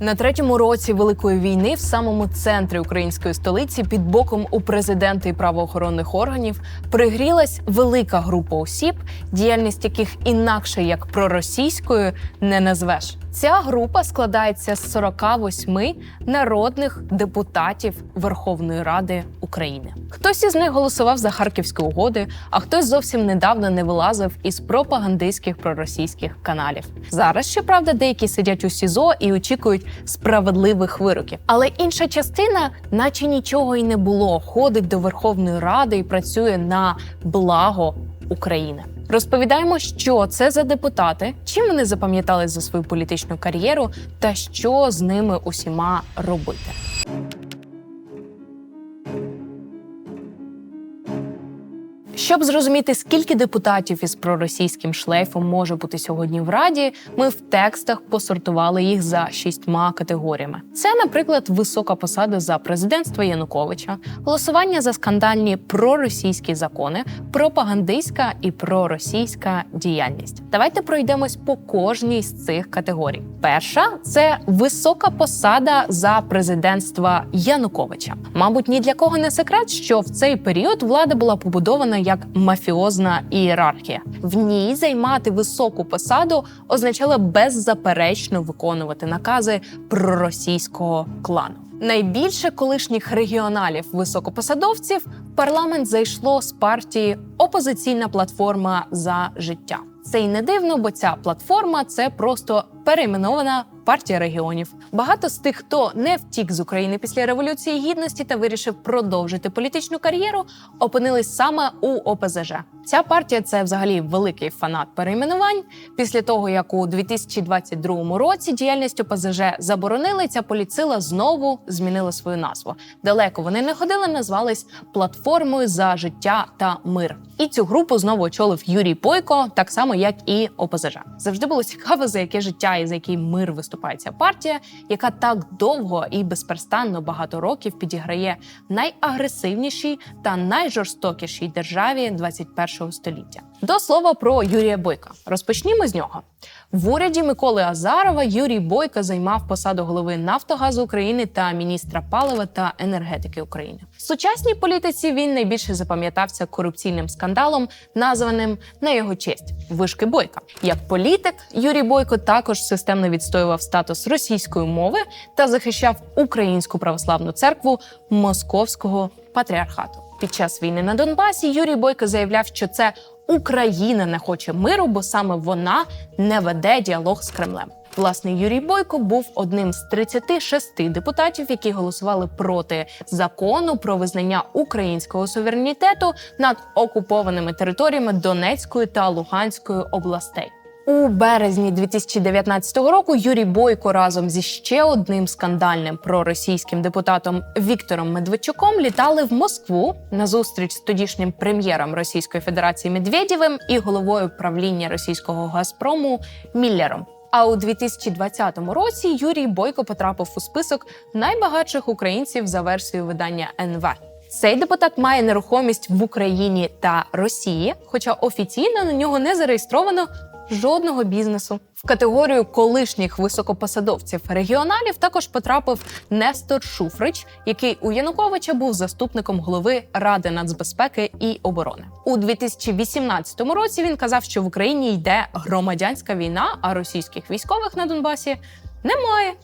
На третьому році великої війни в самому центрі української столиці під боком у президента і правоохоронних органів пригрілась велика група осіб, діяльність яких інакше як проросійською не назвеш. Ця група складається з 48 народних депутатів Верховної Ради України. Хтось із них голосував за харківські угоди, а хтось зовсім недавно не вилазив із пропагандистських проросійських каналів. Зараз, щоправда, деякі сидять у СІЗО і очікують справедливих вироків. Але інша частина, наче нічого й не було, ходить до Верховної Ради і працює на благо України. Розповідаємо, що це за депутати, чим вони запам'ятали за свою політичну кар'єру, та що з ними усіма робити. Щоб зрозуміти, скільки депутатів із проросійським шлейфом може бути сьогодні в раді, ми в текстах посортували їх за шістьма категоріями. Це, наприклад, висока посада за президентство Януковича, голосування за скандальні проросійські закони, пропагандистська і проросійська діяльність. Давайте пройдемось по кожній з цих категорій. Перша це висока посада за президентства Януковича. Мабуть, ні для кого не секрет, що в цей період влада була побудована як мафіозна ієрархія. В ній займати високу посаду означало беззаперечно виконувати накази проросійського клану. Найбільше колишніх регіоналів високопосадовців в парламент зайшло з партії Опозиційна платформа за життя. Це й не дивно, бо ця платформа це просто перейменована партія регіонів. Багато з тих, хто не втік з України після революції гідності та вирішив продовжити політичну кар'єру, опинились саме у ОПЗЖ. Ця партія це взагалі великий фанат перейменувань. Після того як у 2022 році діяльність ОПЗЖ заборонили, ця поліцила знову змінила свою назву. Далеко вони не ходили, назвались платформою за життя та мир. І цю групу знову очолив Юрій Бойко, так само як і ОПЗЖ. Завжди було цікаво, за яке життя і за який мир виступає ця партія, яка так довго і безперестанно багато років підіграє найагресивнішій та найжорстокішій державі 21 століття. До слова про Юрія Бойка. Розпочнімо з нього. В уряді Миколи Азарова Юрій Бойко займав посаду голови Нафтогазу України та міністра палива та енергетики України. В сучасній політиці він найбільше запам'ятався корупційним скандалом, названим на його честь вишки Бойка. Як політик, Юрій Бойко також системно відстоював статус російської мови та захищав українську православну церкву московського патріархату. Під час війни на Донбасі Юрій Бойко заявляв, що це Україна не хоче миру, бо саме вона не веде діалог з Кремлем. Власне, Юрій Бойко був одним з 36 депутатів, які голосували проти закону про визнання українського суверенітету над окупованими територіями Донецької та Луганської областей. У березні 2019 року Юрій Бойко разом зі ще одним скандальним проросійським депутатом Віктором Медведчуком літали в Москву на зустріч з тодішнім прем'єром Російської Федерації Медведєвим і головою правління російського Газпрому Міллером. А у 2020 році Юрій Бойко потрапив у список найбагатших українців за версією видання НВ. Цей депутат має нерухомість в Україні та Росії, хоча офіційно на нього не зареєстровано жодного бізнесу. В категорію колишніх високопосадовців регіоналів також потрапив Нестор Шуфрич, який у Януковича був заступником голови Ради нацбезпеки і оборони. У 2018 році він казав, що в Україні йде громадянська війна, а російських військових на Донбасі немає.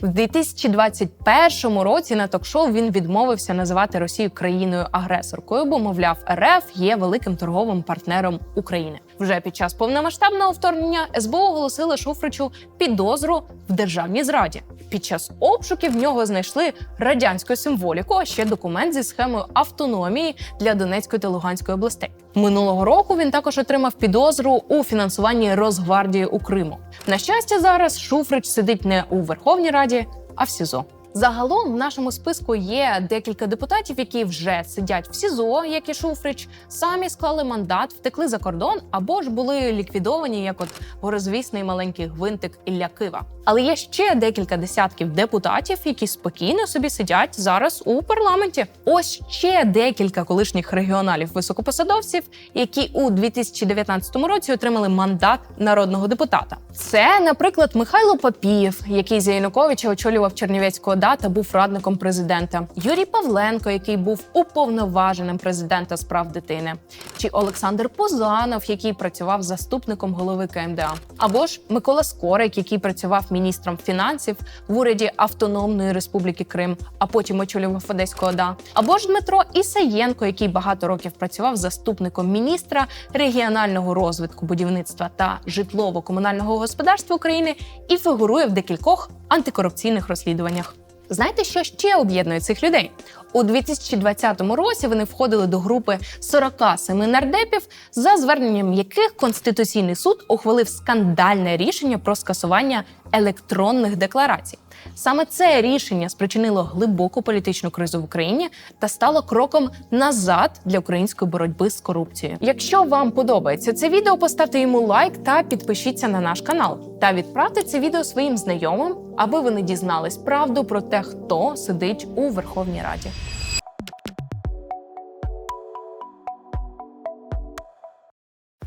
В 2021 році на ток-шоу він відмовився називати Росію країною-агресоркою, бо мовляв, РФ є великим торговим партнером України. Вже під час повномасштабного вторгнення СБУ оголосили Шуфричу підозру в державній зраді. Під час обшуків в нього знайшли радянську символіку, а ще документ зі схемою автономії для Донецької та Луганської областей. Минулого року він також отримав підозру у фінансуванні Росгвардії у Криму. На щастя, зараз Шуфрич сидить не у Верховній Раді, а в СІЗО. Загалом в нашому списку є декілька депутатів, які вже сидять в СІЗО, як і Шуфрич, самі склали мандат, втекли за кордон або ж були ліквідовані, як от горозвісний маленький гвинтик Ілля Кива. Але є ще декілька десятків депутатів, які спокійно собі сидять зараз у парламенті. Ось ще декілька колишніх регіоналів високопосадовців, які у 2019 році отримали мандат народного депутата. Це, наприклад, Михайло Папієв, який за Януковича очолював Чернівецьку ОДА та був радником президента, Юрій Павленко, який був уповноваженим президента з прав дитини, чи Олександр Позанов, який працював заступником голови КМДА, або ж Микола Скорик, який працював міністром фінансів в уряді Автономної Республіки Крим, а потім очолював Одеську ОДА, або ж Дмитро Ісаєнко, який багато років працював заступником міністра регіонального розвитку будівництва та житлово-комунального господарства України і фігурує в декількох антикорупційних розслідуваннях. Знаєте, що ще об'єднує цих людей? У 2020 році вони входили до групи 47 нардепів, за зверненням яких Конституційний суд ухвалив скандальне рішення про скасування електронних декларацій. Саме це рішення спричинило глибоку політичну кризу в Україні та стало кроком назад для української боротьби з корупцією. Якщо вам подобається це відео, поставте йому лайк та підпишіться на наш канал. Та відправте це відео своїм знайомим, аби вони дізнались правду про те, хто сидить у Верховній Раді.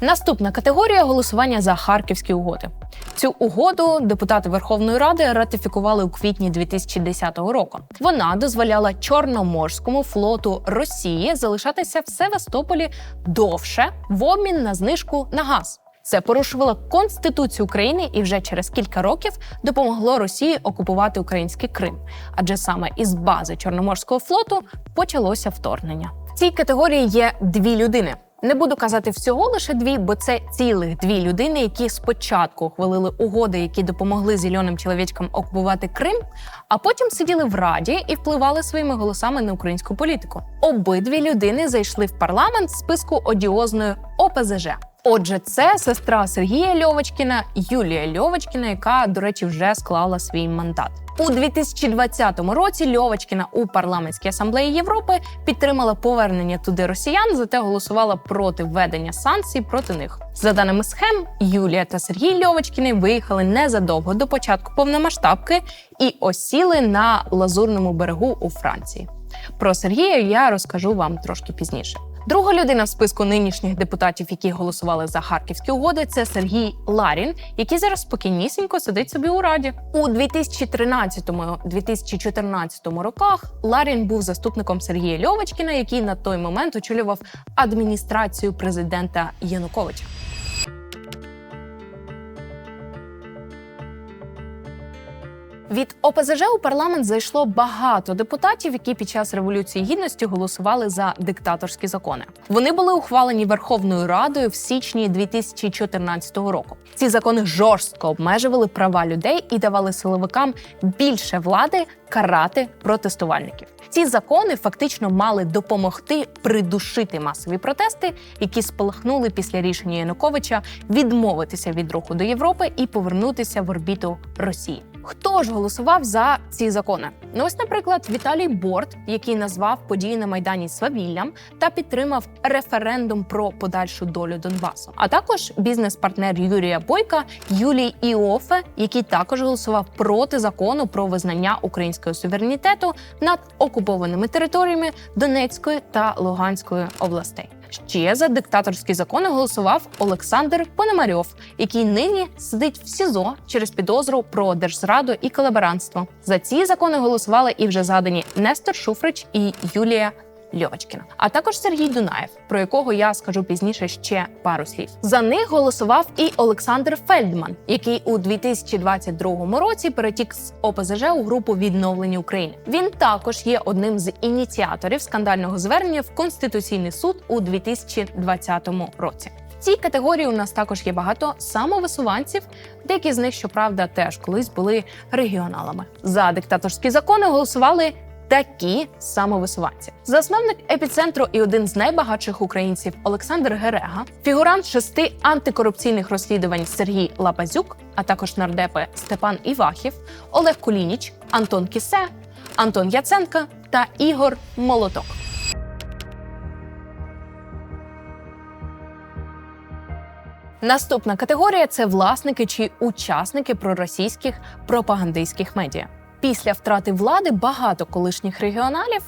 Наступна категорія голосування за харківські угоди. Цю угоду депутати Верховної Ради ратифікували у квітні 2010 року. Вона дозволяла Чорноморському флоту Росії залишатися в Севастополі довше в обмін на знижку на газ. Це порушувало конституцію України і вже через кілька років допомогло Росії окупувати український Крим, адже саме із бази Чорноморського флоту почалося вторгнення. В цій категорії є дві людини. Не буду казати всього лише дві, бо це цілих дві людини, які спочатку ухвалили угоди, які допомогли зеленим чоловічкам окупувати Крим, а потім сиділи в раді і впливали своїми голосами на українську політику. Обидві людини зайшли в парламент з списку одіозної ОПЗЖ. Отже, це сестра Сергія Льовочкіна, Юлія Льовочкіна, яка, до речі, вже склала свій мандат. У 2020 році Льовочкіна у парламентській асамблеї Європи підтримала повернення туди росіян, зате голосувала проти введення санкцій проти них. За даними схем, Юлія та Сергій Льовочкіни виїхали незадовго до початку повномасштабки і осіли на лазурному берегу у Франції. Про Сергія я розкажу вам трошки пізніше. Друга людина в списку нинішніх депутатів, які голосували за харківські угоди, це Сергій Ларін, який зараз спокійнісінько сидить собі у раді. У 2013-2014 роках Ларін був заступником Сергія Льовочкіна, який на той момент очолював адміністрацію президента Януковича. Від ОПЗЖ у парламент зайшло багато депутатів, які під час революції гідності голосували за диктаторські закони. Вони були ухвалені Верховною Радою в січні 2014 року. Ці закони жорстко обмежували права людей і давали силовикам більше влади карати протестувальників. Ці закони фактично мали допомогти придушити масові протести, які спалахнули після рішення Януковича відмовитися від руху до Європи і повернутися в орбіту Росії. Хто ж голосував за ці закони? Ну ось, наприклад, Віталій Борт, який назвав події на майдані свавіллям та підтримав референдум про подальшу долю Донбасу. А також бізнес-партнер Юрія Бойка Юлій Іофе, який також голосував проти закону про визнання українського суверенітету над окупованими територіями Донецької та Луганської областей. Ще за диктаторські закони голосував Олександр Пономарьов, який нині сидить в СІЗО через підозру про держзраду і колаборантство. За ці закони голосували і вже згадані Нестор Шуфрич і Юлія. Льовочкіна, а також Сергій Дунаєв, про якого я скажу пізніше ще пару слів. За них голосував і Олександр Фельдман, який у 2022 році перетік з ОПЗЖ у групу відновлення України. Він також є одним з ініціаторів скандального звернення в Конституційний суд у 2020 році. В цій категорії у нас також є багато самовисуванців. Деякі з них, щоправда, теж колись були регіоналами. За диктаторські закони голосували такі самовисуванці. Засновник епіцентру і один з найбагатших українців Олександр Герега, фігурант шести антикорупційних розслідувань Сергій Лапазюк, а також нардепи Степан Івахів, Олег Кулініч, Антон Кісе. Антон Яценко та Ігор Молоток. Наступна категорія це власники чи учасники проросійських пропагандистських медіа. Після втрати влади багато колишніх регіоналів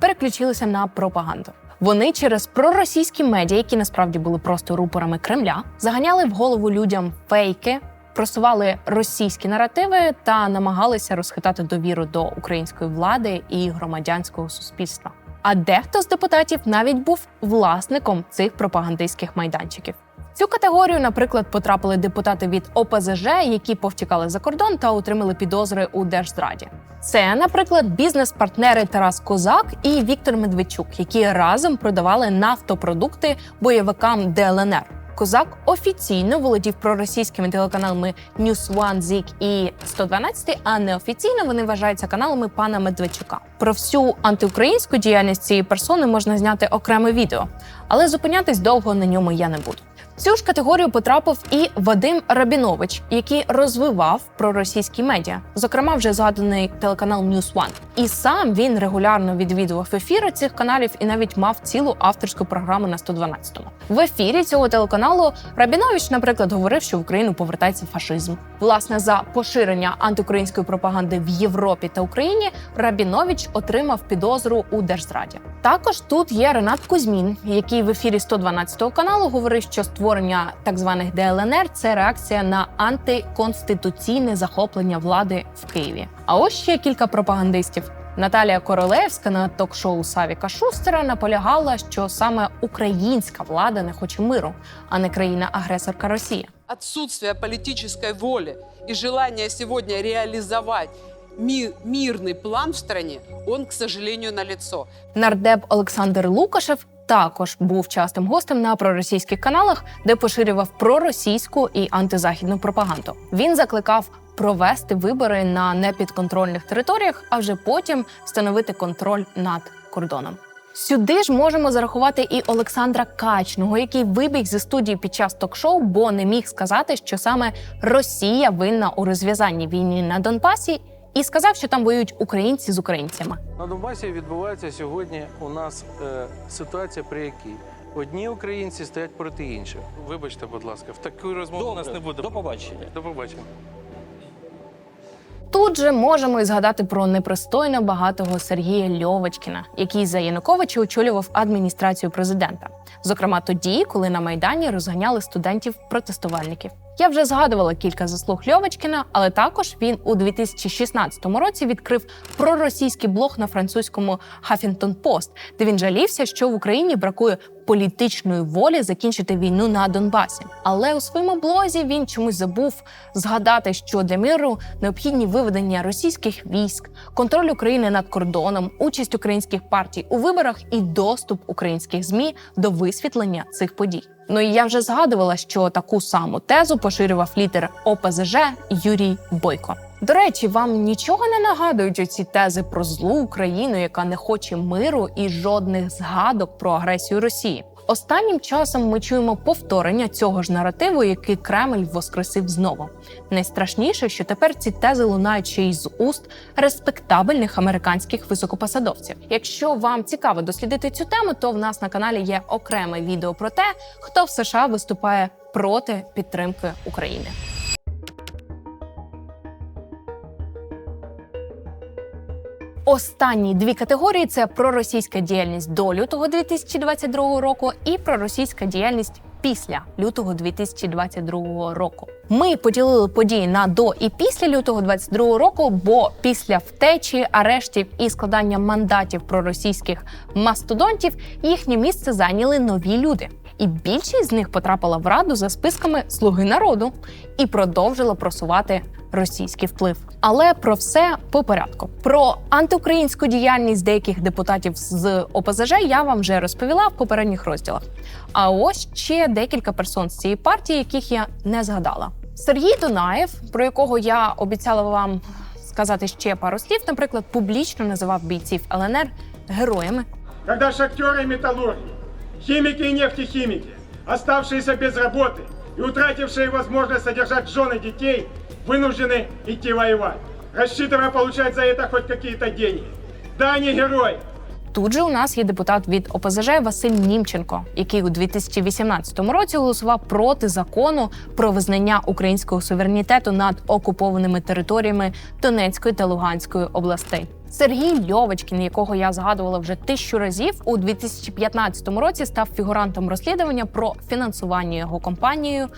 переключилися на пропаганду. Вони через проросійські медіа, які насправді були просто рупорами Кремля, заганяли в голову людям фейки, просували російські наративи та намагалися розхитати довіру до української влади і громадянського суспільства. А дехто з депутатів навіть був власником цих пропагандистських майданчиків. Цю категорію, наприклад, потрапили депутати від ОПЗЖ, які повтікали за кордон та отримали підозри у держзраді. Це, наприклад, бізнес-партнери Тарас Козак і Віктор Медведчук, які разом продавали нафтопродукти бойовикам ДЛНР. Козак офіційно володів проросійськими телеканалами News One, Zik і 112, а неофіційно вони вважаються каналами пана Медведчука. Про всю антиукраїнську діяльність цієї персони можна зняти окреме відео, але зупинятись довго на ньому я не буду. Цю ж категорію потрапив і Вадим Рабінович, який розвивав проросійські медіа, зокрема вже згаданий телеканал News One. І сам він регулярно відвідував ефіри цих каналів і навіть мав цілу авторську програму на 112-му. В ефірі цього телеканалу Рабінович, наприклад, говорив, що в Україну повертається фашизм. Власне, за поширення антиукраїнської пропаганди в Європі та Україні Рабінович отримав підозру у держзраді. Також тут є Ренат Кузьмін, який в ефірі 112 каналу говорив, що створення так званих ДЛНР це реакція на антиконституційне захоплення влади в Києві. А ось ще кілька пропагандистів. Наталія Королевська на ток-шоу Савіка Шустера наполягала, що саме українська влада не хоче миру, а не країна-агресорка Росія. отсутствие политической воли и желание сегодня реализовать ми- мирный план в стране, он, к сожалению, налицо. Нардеп Олександр Лукашев також був частим гостем на проросійських каналах, де поширював проросійську і антизахідну пропаганду. Він закликав провести вибори на непідконтрольних територіях, а вже потім встановити контроль над кордоном. Сюди ж можемо зарахувати і Олександра Качного, який вибіг зі студії під час ток-шоу, бо не міг сказати, що саме Росія винна у розв'язанні війни на Донбасі, і сказав, що там воюють українці з українцями. На Донбасі відбувається сьогодні у нас е, ситуація, при якій одні українці стоять проти інших. Вибачте, будь ласка, в таку розмову у нас не буде. До побачення. До побачення. Тут же можемо і згадати про непристойно багатого Сергія Льовочкіна, який за Януковича очолював адміністрацію президента. Зокрема, тоді, коли на майдані розганяли студентів-протестувальників. Я вже згадувала кілька заслуг Льовочкіна, але також він у 2016 році відкрив проросійський блог на французькому Huffington Post, де він жалівся, що в Україні бракує політичної волі закінчити війну на Донбасі. Але у своєму блозі він чомусь забув згадати, що для миру необхідні виведення російських військ, контроль України над кордоном, участь українських партій у виборах і доступ українських змі до висвітлення цих подій. Ну і я вже згадувала, що таку саму тезу поширював лідер ОПЗЖ Юрій Бойко. До речі, вам нічого не нагадують оці тези про злу Україну, яка не хоче миру і жодних згадок про агресію Росії. Останнім часом ми чуємо повторення цього ж наративу, який Кремль воскресив знову. Найстрашніше, що тепер ці тези лунають ще й з уст респектабельних американських високопосадовців. Якщо вам цікаво дослідити цю тему, то в нас на каналі є окреме відео про те, хто в США виступає проти підтримки України. Останні дві категорії це проросійська діяльність до лютого 2022 року і проросійська діяльність після лютого 2022 року. Ми поділили події на до і після лютого 2022 року, бо після втечі, арештів і складання мандатів проросійських мастодонтів їхнє місце зайняли нові люди. І більшість з них потрапила в раду за списками Слуги народу і продовжила просувати російський вплив. Але про все по порядку. Про антиукраїнську діяльність деяких депутатів з ОПЗЖ я вам вже розповіла в попередніх розділах. А ось ще декілька персон з цієї партії, яких я не згадала. Сергій Дунаєв, про якого я обіцяла вам сказати ще пару слів, наприклад, публічно називав бійців ЛНР героями когда шахтеры и металлурги, химики и нефтехимики, оставшиеся без работы и утратившие возможность содержать жен и детей, вынуждены идти воевать. рассчитывая получать за это хоть какие-то деньги. Да, не герой, Тут же у нас є депутат від ОПЗЖ Василь Німченко, який у 2018 році голосував проти закону про визнання українського суверенітету над окупованими територіями Донецької та Луганської областей. Сергій Льовочкін, якого я згадувала вже тисячу разів, у 2015 році став фігурантом розслідування про фінансування його компанією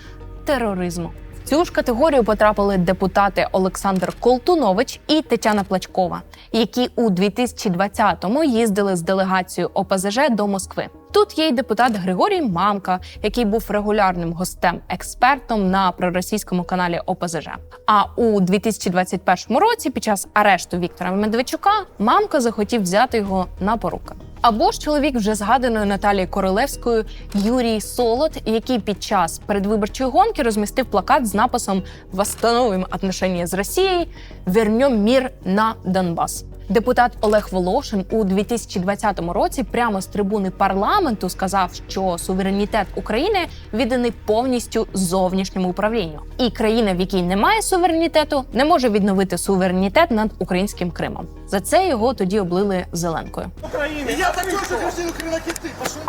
тероризму. Цю ж категорію потрапили депутати Олександр Колтунович і Тетяна Плачкова, які у 2020-му їздили з делегацією ОПЗЖ до Москви. Тут є й депутат Григорій Мамка, який був регулярним гостем-експертом на проросійському каналі ОПЗЖ. А у 2021 році, під час арешту Віктора Медведчука, мамка захотів взяти його на поруки. Або ж чоловік вже згаданої Наталії Королевською Юрій Солод, який під час передвиборчої гонки розмістив плакат з написом «Восстановим отношения з Росією, вернем мір на Донбас. Депутат Олег Волошин у 2020 році прямо з трибуни парламенту сказав, що суверенітет України відданий повністю зовнішньому управлінню, і країна, в якій немає суверенітету, не може відновити суверенітет над українським Кримом. За це його тоді облили зеленкою. И я такой же гражданин Украины, как и ты. Пошел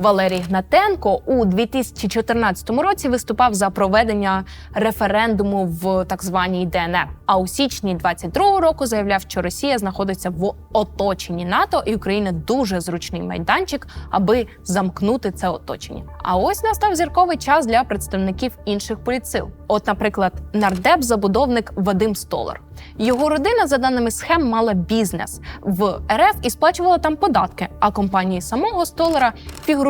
Валерій Гнатенко у 2014 році виступав за проведення референдуму в так званій ДНР. А у січні 22 року заявляв, що Росія знаходиться в оточенні НАТО, і Україна дуже зручний майданчик, аби замкнути це оточення. А ось настав зірковий час для представників інших політсил. От, наприклад, нардеп забудовник Вадим Столар. Його родина, за даними схем, мала бізнес в РФ і сплачувала там податки. А компанії самого Столара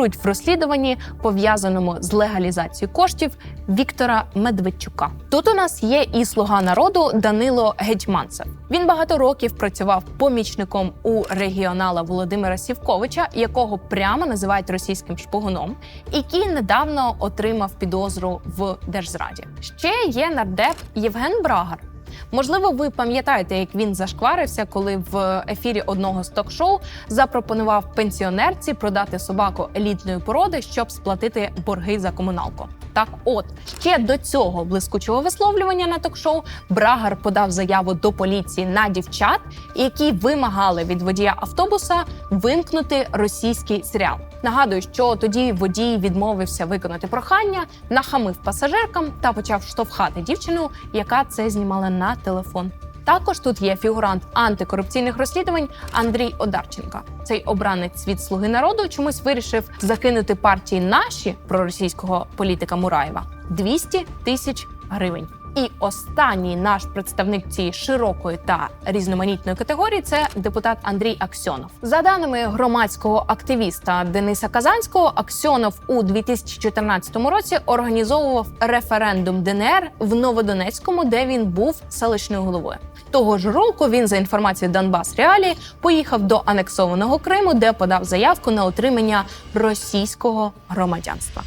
фігурують в розслідуванні, пов'язаному з легалізацією коштів Віктора Медведчука. Тут у нас є і слуга народу Данило Гетьманцев. Він багато років працював помічником у регіонала Володимира Сівковича, якого прямо називають російським шпигуном, який недавно отримав підозру в держзраді. Ще є нардеп Євген Брагар. Можливо, ви пам'ятаєте, як він зашкварився, коли в ефірі одного з ток-шоу запропонував пенсіонерці продати собаку елітної породи, щоб сплатити борги за комуналку. Так, от ще до цього блискучого висловлювання на ток-шоу Брагар подав заяву до поліції на дівчат, які вимагали від водія автобуса вимкнути російський серіал. Нагадую, що тоді водій відмовився виконати прохання, нахамив пасажиркам та почав штовхати дівчину, яка це знімала на телефон. Також тут є фігурант антикорупційних розслідувань Андрій Одарченка. Цей обранець від слуги народу чомусь вирішив закинути партії наші проросійського політика Мураєва 200 тисяч гривень. І останній наш представник цієї широкої та різноманітної категорії це депутат Андрій Аксьонов. За даними громадського активіста Дениса Казанського, Аксьонов у 2014 році організовував референдум ДНР в Новодонецькому, де він був селищною головою. Того ж року він за інформацією Донбас Реалі поїхав до анексованого Криму, де подав заявку на отримання російського громадянства.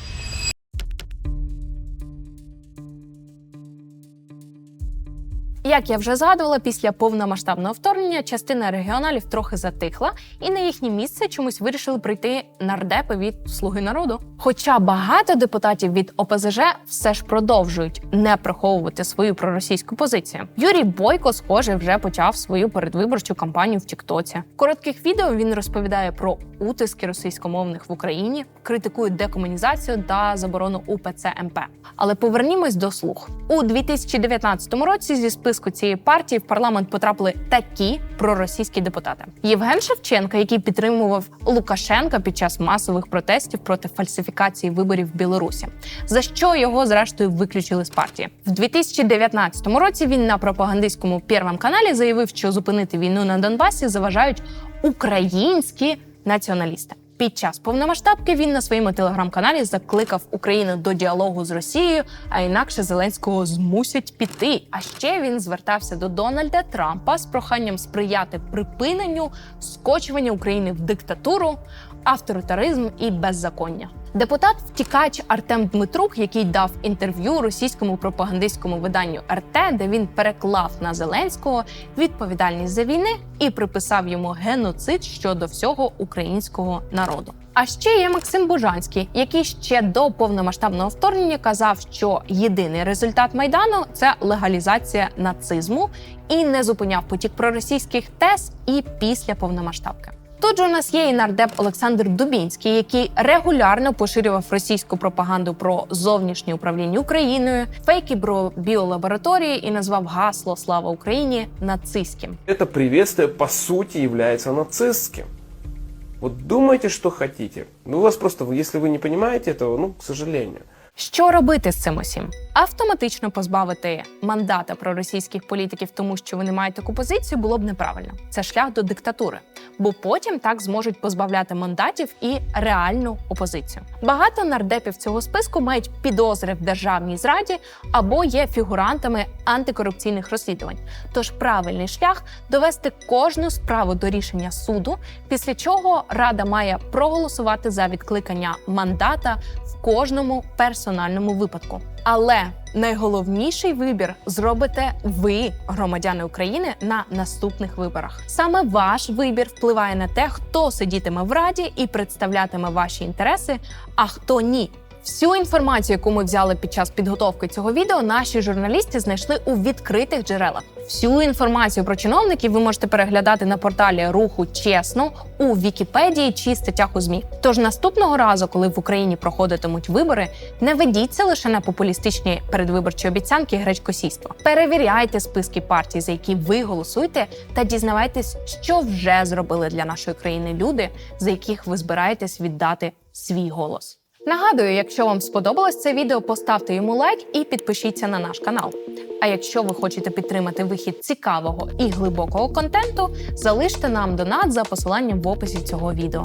Як я вже згадувала, після повномасштабного вторгнення частина регіоналів трохи затихла, і на їхнє місце чомусь вирішили прийти нардепи від Слуги народу. Хоча багато депутатів від ОПЗЖ все ж продовжують не приховувати свою проросійську позицію. Юрій Бойко, схоже, вже почав свою передвиборчу кампанію в Тіктоці. В коротких відео він розповідає про утиски російськомовних в Україні, критикує декомунізацію та заборону УПЦ МП. Але повернімось до слуг у 2019 році. Зі списку цієї партії в парламент потрапили такі проросійські депутати: Євген Шевченка, який підтримував Лукашенка під час масових протестів проти фальсифікації виборів в Білорусі, за що його зрештою виключили з партії. В 2019 році він на пропагандистському Первом каналі заявив, що зупинити війну на Донбасі заважають українські націоналісти. Під час повномасштабки він на своєму телеграм-каналі закликав Україну до діалогу з Росією, а інакше Зеленського змусять піти. А ще він звертався до Дональда Трампа з проханням сприяти припиненню скочування України в диктатуру, авторитаризм і беззаконня. Депутат втікач Артем Дмитрук, який дав інтерв'ю російському пропагандистському виданню РТ, де він переклав на Зеленського відповідальність за війни і приписав йому геноцид щодо всього українського народу. А ще є Максим Бужанський, який ще до повномасштабного вторгнення казав, що єдиний результат майдану це легалізація нацизму і не зупиняв потік проросійських тез і після повномасштабки. Тут же у нас є і нардеп Олександр Дубінський, який регулярно поширював російську пропаганду про зовнішнє управління Україною, фейки про біолабораторії і назвав гасло Слава Україні нацистським. Это приветствие по сути является нацистским. Вот думайте, что хотите. Ну, у вас просто, если вы не понимаете этого, ну, к сожалению. Що робити з цим усім? Автоматично позбавити мандата проросійських політиків, тому що вони мають таку позицію, було б неправильно. Це шлях до диктатури, бо потім так зможуть позбавляти мандатів і реальну опозицію. Багато нардепів цього списку мають підозри в державній зраді або є фігурантами антикорупційних розслідувань. Тож правильний шлях довести кожну справу до рішення суду, після чого рада має проголосувати за відкликання мандата кожному персональному випадку. Але найголовніший вибір зробите ви, громадяни України, на наступних виборах. Саме ваш вибір впливає на те, хто сидітиме в раді і представлятиме ваші інтереси, а хто ні. Всю інформацію, яку ми взяли під час підготовки цього відео, наші журналісти знайшли у відкритих джерелах. Всю інформацію про чиновників ви можете переглядати на порталі Руху Чесно у Вікіпедії чи статтях у ЗМІ. Тож наступного разу, коли в Україні проходитимуть вибори, не ведіться лише на популістичні передвиборчі обіцянки гречкосійства. Перевіряйте списки партій, за які ви голосуєте, та дізнавайтесь, що вже зробили для нашої країни люди, за яких ви збираєтесь віддати свій голос. Нагадую, якщо вам сподобалось це відео, поставте йому лайк і підпишіться на наш канал. А якщо ви хочете підтримати вихід цікавого і глибокого контенту, залиште нам донат за посиланням в описі цього відео.